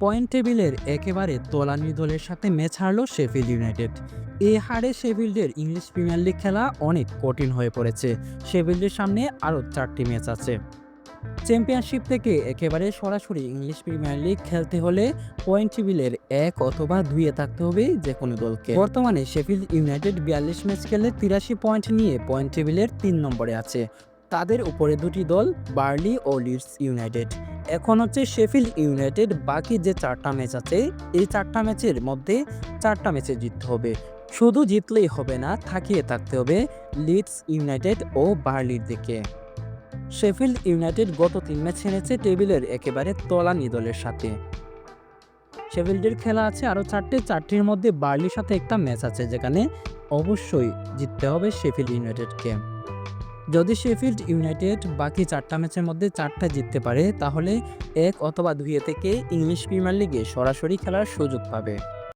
Point টেবিলের একেবারে তোলানি দলের সাথে ম্যাচ হারল শেফিল্ড ইউনাইটেড। এ হারে শেফিল্ডের ইংলিশ প্রিমিয়ার লিগ খেলা অনেক কঠিন হয়ে পড়েছে। শেফিল্ডের সামনে আরও চারটি ম্যাচ আছে। চ্যাম্পিয়নশিপ থেকে একেবারে সরাসরি ইংলিশ প্রিমিয়ার লিগ খেলতে হলে পয়েন্ট টেবিলের এক অথবা দুইয়ে থাকতে হবে যে কোনো দলকে। বর্তমানে শেফিল্ড ইউনাইটেড বিয়াল্লিশ ম্যাচ খেলে তিরাশি পয়েন্ট নিয়ে পয়েন্ট টেবিলের তিন নম্বরে আছে। তাদের উপরে দুটি দল বার্লি ও লিডস ইউনাইটেড। এখন হচ্ছে শেফিল্ড ইউনাইটেড বাকি যে চারটা ম্যাচ আছে, এই চারটা ম্যাচের মধ্যে চারটা ম্যাচে জিততে হবে। শুধু জিতলেই হবে না, থাকিয়ে থাকতে হবে লিডস ইউনাইটেড ও বার্লির দিকে। শেফিল্ড ইউনাইটেড গত তিন ম্যাচ হেরেছে টেবিলের একেবারে তলানি দলের সাথে। শেফিল্ডের খেলা আছে আরও চারটে, চারটির মধ্যে বার্লির সাথে একটা ম্যাচ আছে, যেখানে অবশ্যই জিততে হবে শেফিল্ড ইউনাইটেডকে যদি শেফিল্ড ইউনাইটেড বাকি চারটা ম্যাচের মধ্যে চারটা জিততে পারে, তাহলে এক অথবা দুইয়ে থেকে ইংলিশ প্রিমিয়ার লিগে সরাসরি খেলার সুযোগ পাবে।